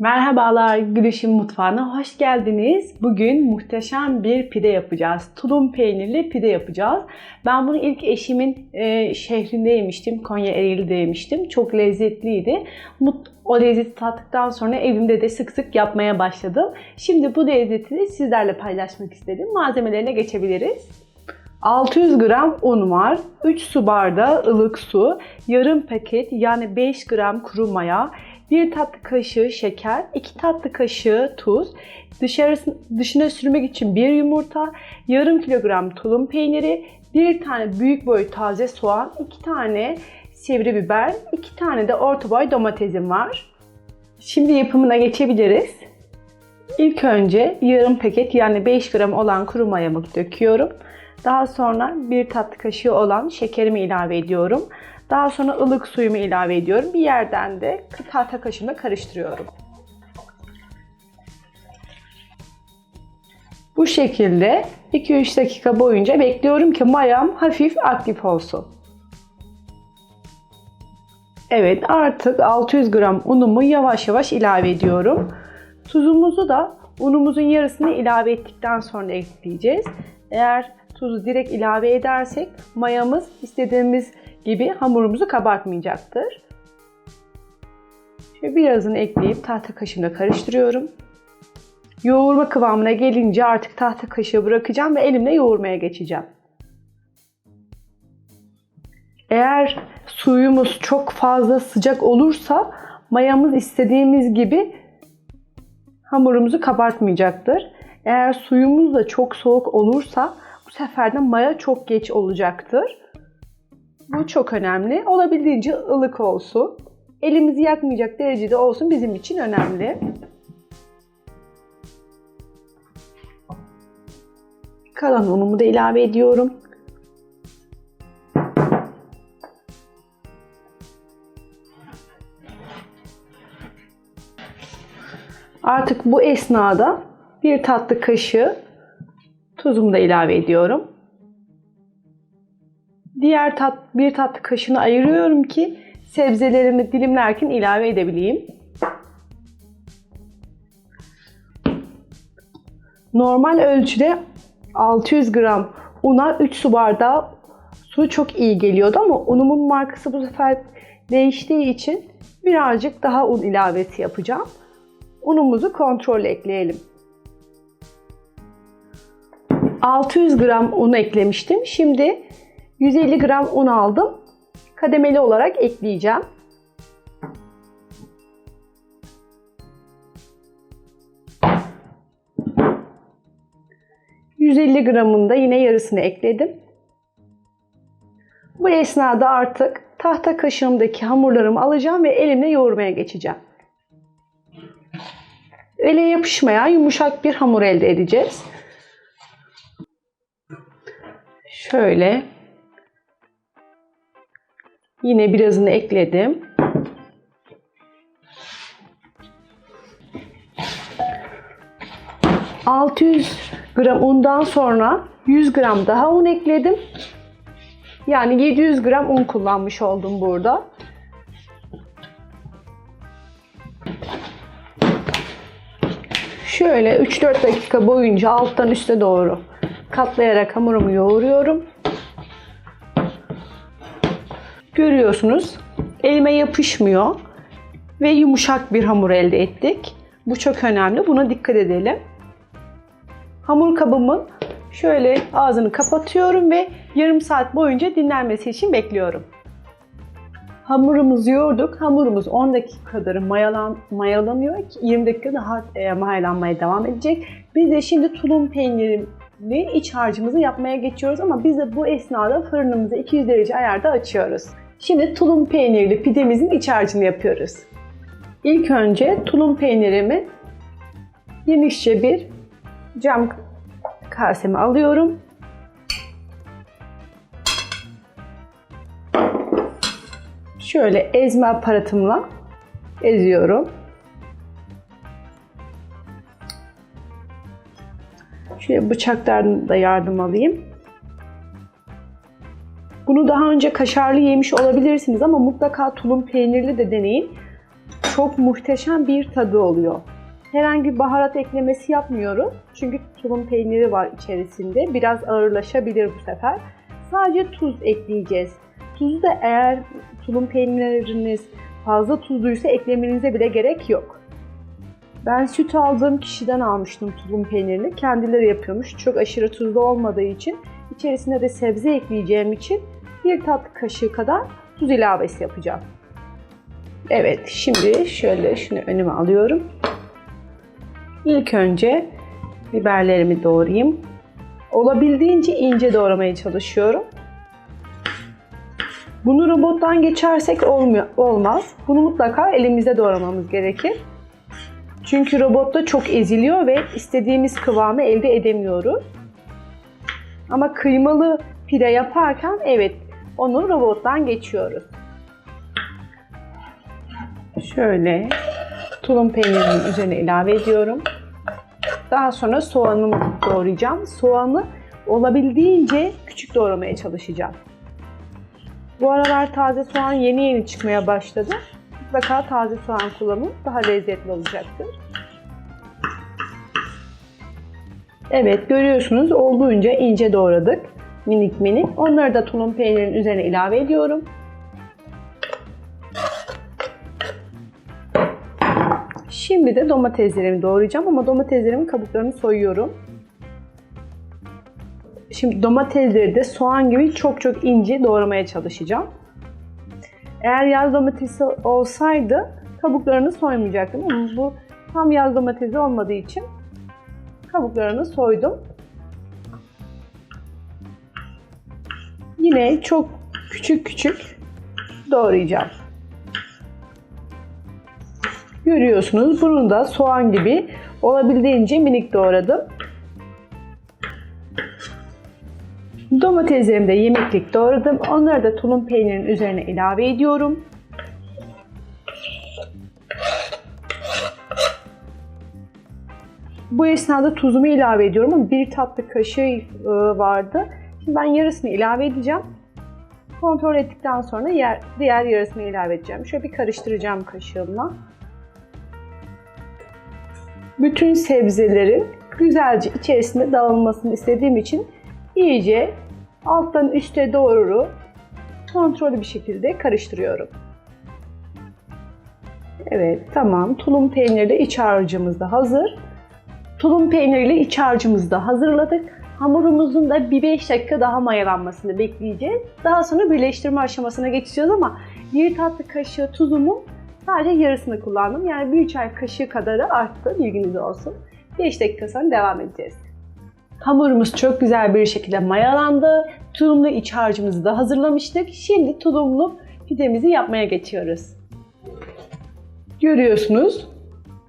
Merhabalar Gülüşüm Mutfağı'na hoş geldiniz. Bugün muhteşem bir pide yapacağız. Tulum peynirli pide yapacağız. Ben bunu ilk eşimin e, şehrinde yemiştim. Konya Ereğli'de yemiştim. Çok lezzetliydi. Mut, o lezzeti tattıktan sonra evimde de sık sık yapmaya başladım. Şimdi bu lezzeti sizlerle paylaşmak istedim. Malzemelerine geçebiliriz. 600 gram un var, 3 su bardağı ılık su, yarım paket yani 5 gram kuru maya, 1 tatlı kaşığı şeker, 2 tatlı kaşığı tuz, dışarısı, dışına sürmek için 1 yumurta, yarım kilogram tulum peyniri, 1 tane büyük boy taze soğan, 2 tane sivri biber, 2 tane de orta boy domatesim var. Şimdi yapımına geçebiliriz. İlk önce yarım paket yani 5 gram olan kuru mayamı döküyorum. Daha sonra bir tatlı kaşığı olan şekerimi ilave ediyorum. Daha sonra ılık suyumu ilave ediyorum. Bir yerden de tahta kaşığımla karıştırıyorum. Bu şekilde 2-3 dakika boyunca bekliyorum ki mayam hafif aktif olsun. Evet artık 600 gram unumu yavaş yavaş ilave ediyorum. Tuzumuzu da unumuzun yarısını ilave ettikten sonra ekleyeceğiz. Eğer tuzu direkt ilave edersek mayamız istediğimiz gibi hamurumuzu kabartmayacaktır. Şöyle birazını ekleyip tahta kaşığımla karıştırıyorum. Yoğurma kıvamına gelince artık tahta kaşığı bırakacağım ve elimle yoğurmaya geçeceğim. Eğer suyumuz çok fazla sıcak olursa mayamız istediğimiz gibi hamurumuzu kabartmayacaktır. Eğer suyumuz da çok soğuk olursa bu sefer de maya çok geç olacaktır. Bu çok önemli. Olabildiğince ılık olsun. Elimizi yakmayacak derecede olsun bizim için önemli. Kalan unumu da ilave ediyorum. Artık bu esnada bir tatlı kaşığı tuzumu da ilave ediyorum. Diğer tat, bir tatlı kaşığını ayırıyorum ki sebzelerimi dilimlerken ilave edebileyim. Normal ölçüde 600 gram una 3 su bardağı su çok iyi geliyordu ama unumun markası bu sefer değiştiği için birazcık daha un ilavesi yapacağım. Unumuzu kontrol ekleyelim. 600 gram un eklemiştim. Şimdi 150 gram un aldım. Kademeli olarak ekleyeceğim. ...150 gramın da yine yarısını ekledim. Bu esnada artık tahta kaşığımdaki hamurlarımı alacağım ve elimle yoğurmaya geçeceğim. Ele yapışmayan yumuşak bir hamur elde edeceğiz. Şöyle Yine birazını ekledim. ...600 gram undan sonra 100 gram daha un ekledim. Yani 700 gram un kullanmış oldum burada. Şöyle 3-4 dakika boyunca alttan üste doğru katlayarak hamurumu yoğuruyorum. Görüyorsunuz elime yapışmıyor ve yumuşak bir hamur elde ettik. Bu çok önemli. Buna dikkat edelim. Hamur kabımın şöyle ağzını kapatıyorum ve yarım saat boyunca dinlenmesi için bekliyorum. Hamurumuzu yoğurduk. Hamurumuz 10 dakika kadar mayalan, mayalanıyor. 20 dakika daha e, mayalanmaya devam edecek. Biz de şimdi tulum peyniri iç harcımızı yapmaya geçiyoruz ama biz de bu esnada fırınımızı 200 derece ayarda açıyoruz. Şimdi tulum peynirli pidemizin iç harcını yapıyoruz. İlk önce tulum peynirimi genişçe bir cam kaseme alıyorum. Şöyle ezme aparatımla eziyorum. Şöyle bıçaktan da yardım alayım. Bunu daha önce kaşarlı yemiş olabilirsiniz ama mutlaka tulum peynirli de deneyin. çok muhteşem bir tadı oluyor. Herhangi bir baharat eklemesi yapmıyorum. Çünkü tulum peyniri var içerisinde. Biraz ağırlaşabilir bu sefer. Sadece tuz ekleyeceğiz. Tuzu da eğer tulum peyniriniz fazla tuzluysa eklemenize bile gerek yok. Ben süt aldığım kişiden almıştım tulum peynirini. Kendileri yapıyormuş. Çok aşırı tuzlu olmadığı için. içerisine de sebze ekleyeceğim için bir tatlı kaşığı kadar tuz ilavesi yapacağım. Evet, şimdi şöyle şunu önüme alıyorum. İlk önce biberlerimi doğrayayım. Olabildiğince ince doğramaya çalışıyorum. Bunu robottan geçersek olmuyor, olmaz. Bunu mutlaka elimizde doğramamız gerekir. Çünkü robotta çok eziliyor ve istediğimiz kıvamı elde edemiyoruz. Ama kıymalı pide yaparken evet onu robottan geçiyoruz. Şöyle tulum peynirinin üzerine ilave ediyorum. Daha sonra soğanımı doğrayacağım. Soğanı olabildiğince küçük doğramaya çalışacağım. Bu aralar taze soğan yeni yeni çıkmaya başladı. Mutlaka taze soğan kullanın. Daha lezzetli olacaktır. Evet görüyorsunuz olduğunca ince doğradık. Minik minik. Onları da tulum peynirinin üzerine ilave ediyorum. Şimdi de domateslerimi doğrayacağım ama domateslerimin kabuklarını soyuyorum. Şimdi domatesleri de soğan gibi çok çok ince doğramaya çalışacağım. Eğer yaz domatesi olsaydı kabuklarını soymayacaktım ama bu tam yaz domatesi olmadığı için kabuklarını soydum. Yine çok küçük küçük doğrayacağım. Görüyorsunuz bunu da soğan gibi olabildiğince minik doğradım. Domateslerimi de yemeklik doğradım. Onları da tulum peynirinin üzerine ilave ediyorum. Bu esnada tuzumu ilave ediyorum bir tatlı kaşığı e, vardı. Ben yarısını ilave edeceğim. Kontrol ettikten sonra yer, diğer yarısını ilave edeceğim. Şöyle bir karıştıracağım kaşığımla. Bütün sebzelerin güzelce içerisinde dağılmasını istediğim için iyice alttan üste doğru kontrollü bir şekilde karıştırıyorum. Evet tamam tulum peynirli iç harcımız da hazır. Tulum peynirli iç harcımızı da hazırladık. Hamurumuzun da bir 5 dakika daha mayalanmasını bekleyeceğiz. Daha sonra birleştirme aşamasına geçeceğiz ama bir tatlı kaşığı tuzumu sadece yarısını kullandım. Yani bir çay kaşığı kadarı arttı bilginiz olsun. 5 dakika sonra devam edeceğiz. Hamurumuz çok güzel bir şekilde mayalandı. Tulumlu iç harcımızı da hazırlamıştık. Şimdi tulumlu pidemizi yapmaya geçiyoruz. Görüyorsunuz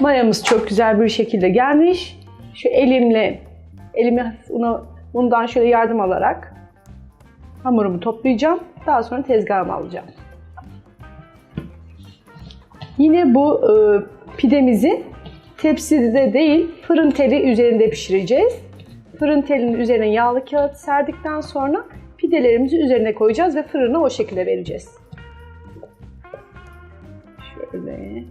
mayamız çok güzel bir şekilde gelmiş. Şu elimle, elimi hafif una, undan şöyle yardım alarak hamurumu toplayacağım. Daha sonra tezgahıma alacağım. Yine bu e, pidemizi tepside değil fırın teli üzerinde pişireceğiz. Fırın telinin üzerine yağlı kağıt serdikten sonra pidelerimizi üzerine koyacağız ve fırına o şekilde vereceğiz. Şöyle.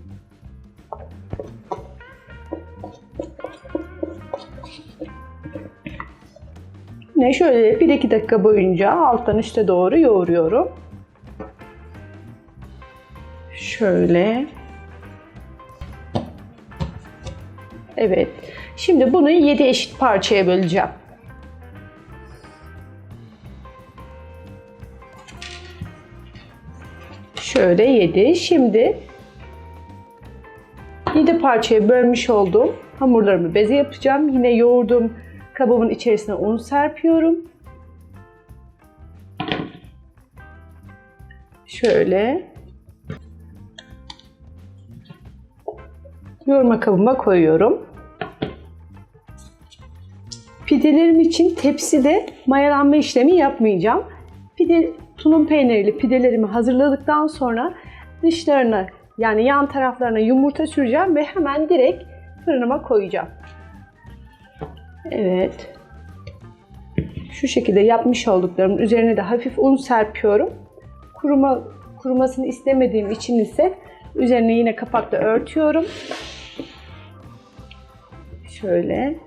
Yine şöyle 1-2 dakika boyunca alttan üste doğru yoğuruyorum. Şöyle. Evet. Şimdi bunu 7 eşit parçaya böleceğim. Şöyle 7. Şimdi 7 parçaya bölmüş olduğum hamurlarımı beze yapacağım. Yine yoğurduğum kabımın içerisine un serpiyorum. Şöyle yoğurma kabıma koyuyorum. Pidelerim için tepside mayalanma işlemi yapmayacağım. Pide, tulum peynirli pidelerimi hazırladıktan sonra dışlarına yani yan taraflarına yumurta süreceğim ve hemen direkt fırınıma koyacağım. Evet. Şu şekilde yapmış olduklarımın üzerine de hafif un serpiyorum. Kuruma kurumasını istemediğim için ise Üzerine yine kapakla örtüyorum. Şöyle.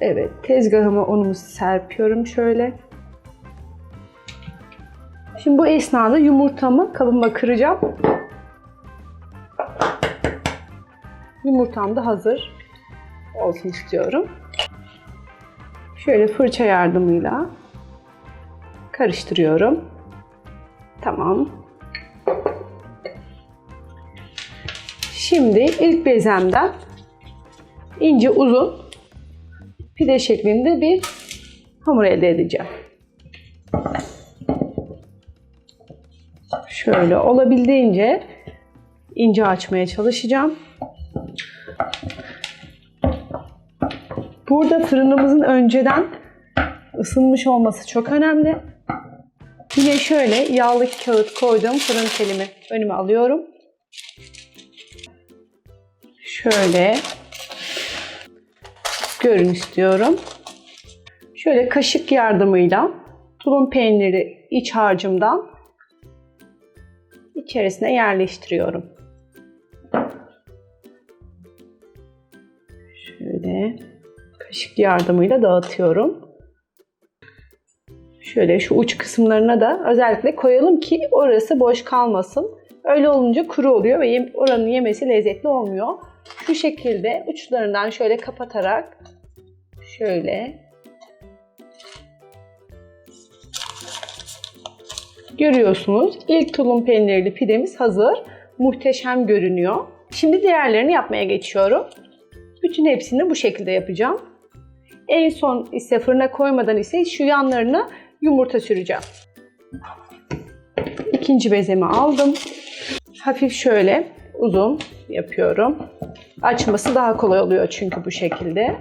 Evet, tezgahıma unumu serpiyorum şöyle. Şimdi bu esnada yumurtamı kabıma kıracağım. Yumurtam da hazır olsun istiyorum. Şöyle fırça yardımıyla karıştırıyorum. Tamam. Şimdi ilk bezemden ince uzun pide şeklinde bir hamur elde edeceğim. Şöyle olabildiğince ince açmaya çalışacağım. Burada fırınımızın önceden ısınmış olması çok önemli. Yine şöyle yağlı kağıt koyduğum fırın telimi önüme alıyorum. Şöyle görün istiyorum. Şöyle kaşık yardımıyla tulum peyniri iç harcımdan içerisine yerleştiriyorum. Yardımıyla dağıtıyorum. Şöyle şu uç kısımlarına da özellikle koyalım ki orası boş kalmasın. Öyle olunca kuru oluyor ve oranın yemesi lezzetli olmuyor. Şu şekilde uçlarından şöyle kapatarak şöyle görüyorsunuz. İlk tulum peynirli pidemiz hazır. Muhteşem görünüyor. Şimdi diğerlerini yapmaya geçiyorum. Bütün hepsini bu şekilde yapacağım. En son ise fırına koymadan ise şu yanlarına yumurta süreceğim. İkinci bezemi aldım. Hafif şöyle uzun yapıyorum. Açması daha kolay oluyor çünkü bu şekilde.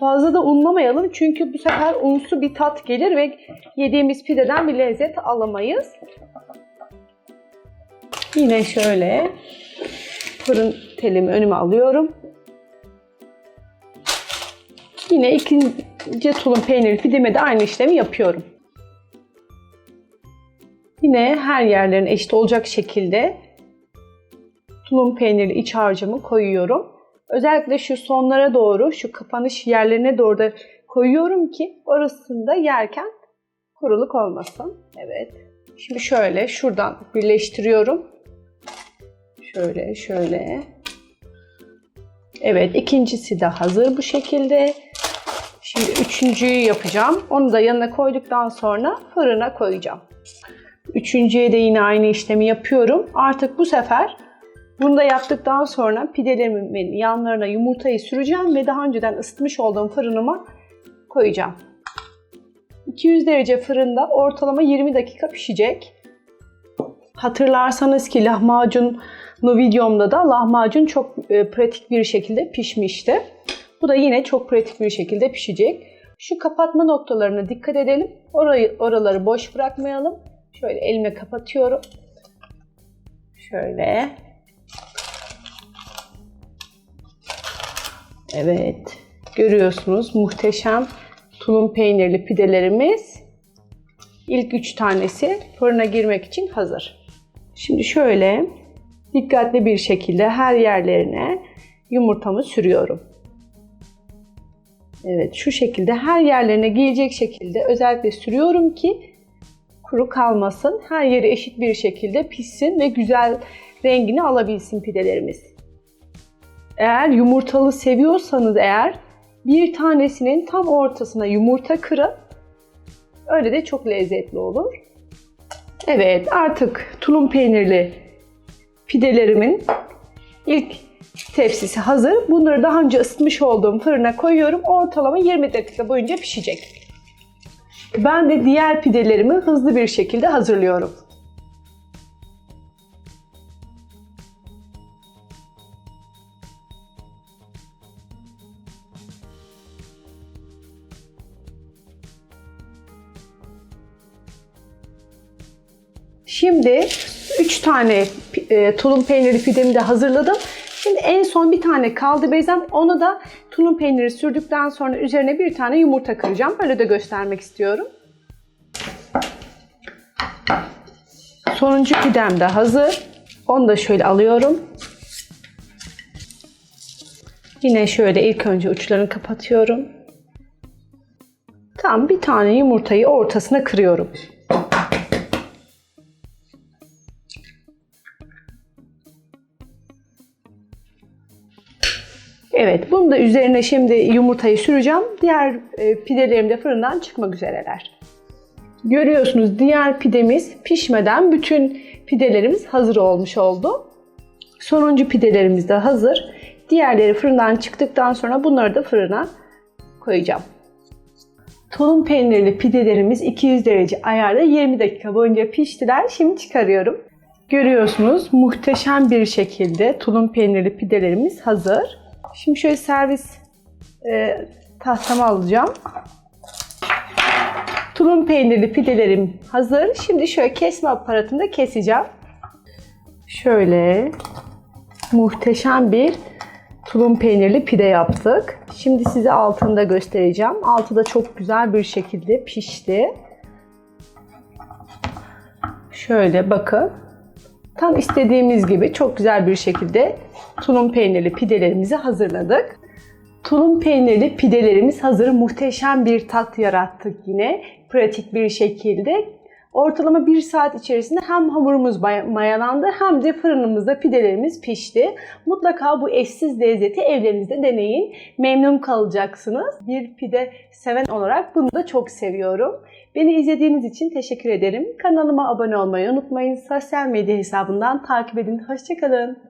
Fazla da unlamayalım çünkü bu sefer unsu bir tat gelir ve yediğimiz pideden bir lezzet alamayız. Yine şöyle fırın telimi önüme alıyorum. Yine ikinci tulum peynirli pideme de aynı işlemi yapıyorum. Yine her yerlerin eşit olacak şekilde tulum peynirli iç harcımı koyuyorum. Özellikle şu sonlara doğru, şu kapanış yerlerine doğru da koyuyorum ki orasında yerken kuruluk olmasın. Evet. Şimdi şöyle şuradan birleştiriyorum. Şöyle, şöyle. Evet, ikincisi de hazır bu şekilde. Şimdi üçüncüyü yapacağım. Onu da yanına koyduktan sonra fırına koyacağım. Üçüncüye de yine aynı işlemi yapıyorum. Artık bu sefer bunu da yaptıktan sonra pidelerimin yanlarına yumurtayı süreceğim ve daha önceden ısıtmış olduğum fırınıma koyacağım. 200 derece fırında ortalama 20 dakika pişecek. Hatırlarsanız ki lahmacunu videomda da lahmacun çok e, pratik bir şekilde pişmişti. Bu da yine çok pratik bir şekilde pişecek. Şu kapatma noktalarına dikkat edelim. Orayı, oraları boş bırakmayalım. Şöyle elime kapatıyorum. Şöyle. Evet. Görüyorsunuz muhteşem tulum peynirli pidelerimiz. İlk üç tanesi fırına girmek için hazır. Şimdi şöyle dikkatli bir şekilde her yerlerine yumurtamı sürüyorum. Evet şu şekilde her yerlerine gelecek şekilde özellikle sürüyorum ki kuru kalmasın. Her yeri eşit bir şekilde pişsin ve güzel rengini alabilsin pidelerimiz. Eğer yumurtalı seviyorsanız eğer bir tanesinin tam ortasına yumurta kırın. Öyle de çok lezzetli olur. Evet artık tulum peynirli pidelerimin ilk tepsisi hazır. Bunları daha önce ısıtmış olduğum fırına koyuyorum. Ortalama 20 dakika boyunca pişecek. Ben de diğer pidelerimi hızlı bir şekilde hazırlıyorum. Şimdi 3 tane e, tulum peynirli pidemi de hazırladım. Şimdi en son bir tane kaldı bezem. Onu da tulum peyniri sürdükten sonra üzerine bir tane yumurta kıracağım. Böyle de göstermek istiyorum. Sonuncu pidem de hazır. Onu da şöyle alıyorum. Yine şöyle ilk önce uçlarını kapatıyorum. Tam bir tane yumurtayı ortasına kırıyorum. Evet, bunu da üzerine şimdi yumurtayı süreceğim. Diğer e, pidelerim de fırından çıkmak üzereler. Görüyorsunuz diğer pidemiz pişmeden bütün pidelerimiz hazır olmuş oldu. Sonuncu pidelerimiz de hazır. Diğerleri fırından çıktıktan sonra bunları da fırına koyacağım. Tulum peynirli pidelerimiz 200 derece ayarda 20 dakika boyunca piştiler. Şimdi çıkarıyorum. Görüyorsunuz muhteşem bir şekilde tulum peynirli pidelerimiz hazır. Şimdi şöyle servis e, tahtamı alacağım. Tulum peynirli pidelerim hazır. Şimdi şöyle kesme aparatımda keseceğim. Şöyle muhteşem bir tulum peynirli pide yaptık. Şimdi size altını da göstereceğim. Altı da çok güzel bir şekilde pişti. Şöyle bakın. Tam istediğimiz gibi çok güzel bir şekilde tulum peynirli pidelerimizi hazırladık. Tulum peynirli pidelerimiz hazır. Muhteşem bir tat yarattık yine. Pratik bir şekilde. Ortalama bir saat içerisinde hem hamurumuz mayalandı hem de fırınımızda pidelerimiz pişti. Mutlaka bu eşsiz lezzeti evlerinizde deneyin. Memnun kalacaksınız. Bir pide seven olarak bunu da çok seviyorum. Beni izlediğiniz için teşekkür ederim. Kanalıma abone olmayı unutmayın. Sosyal medya hesabından takip edin. Hoşçakalın.